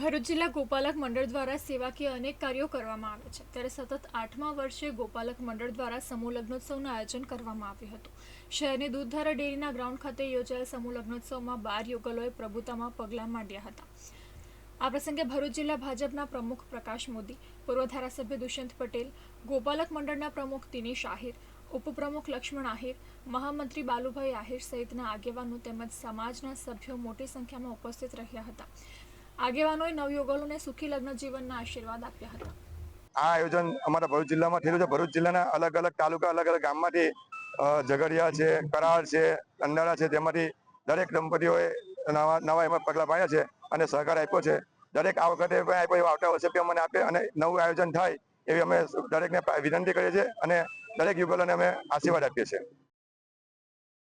ભરૂચ જિલ્લા ગોપાલક મંડળ દ્વારા સેવાકીય અનેક કાર્યો કરવામાં આવે છે. ત્યારે સતત આઠમા વર્ષે ગોપાલક મંડળ દ્વારા સમૂહ લગ્નોત્સવનું આયોજન કરવામાં આવ્યું હતું. શહેરની દૂધધારા ડેરીના ગ્રાઉન્ડ ખાતે યોજાયેલ સમૂહ લગ્નોત્સવમાં બાર યુગલોએ પ્રભુતામાં પગલાં માંડ્યા હતા. આ પ્રસંગે ભરૂચ જિલ્લા ભાજપના પ્રમુખ પ્રકાશ મોદી, પૂર્વ ધારાસભ્ય દુષ્યંત પટેલ, ગોપાલક મંડળના પ્રમુખ દિનેશ આહિર ઉપપ્રમુખ લક્ષ્મણ આહિર, મહામંત્રી બાલુભાઈ આહિર સહિતના આગેવાનો તેમજ સમાજના સભ્યો મોટી સંખ્યામાં ઉપસ્થિત રહ્યા હતા. આગેવાનોએ નવયુગલોને સુખી લગ્ન જીવનના આશીર્વાદ આપ્યા હતા. આ આયોજન અમારા ભરૂચ જિલ્લામાં થયેલું છે. ભરૂચ જિલ્લાના અલગ અલગ તાલુકા, અલગ અલગ ગામમાંથી ઝઘડિયા છે કરાળ છે અંડાળા છે, તેમાંથી દરેક દંપતીઓએ નવા નવા એમાં પગલાં પાડ્યા છે અને સહકાર આપ્યો છે. દરેક આ વખતે પણ આપ્યો એવા આવતા વર્ષે પણ અમને આપે અને નવું આયોજન થાય એવી અમે દરેકને વિનંતી કરીએ છીએ અને દરેક યુગલોને અમે આશીર્વાદ આપીએ છીએ.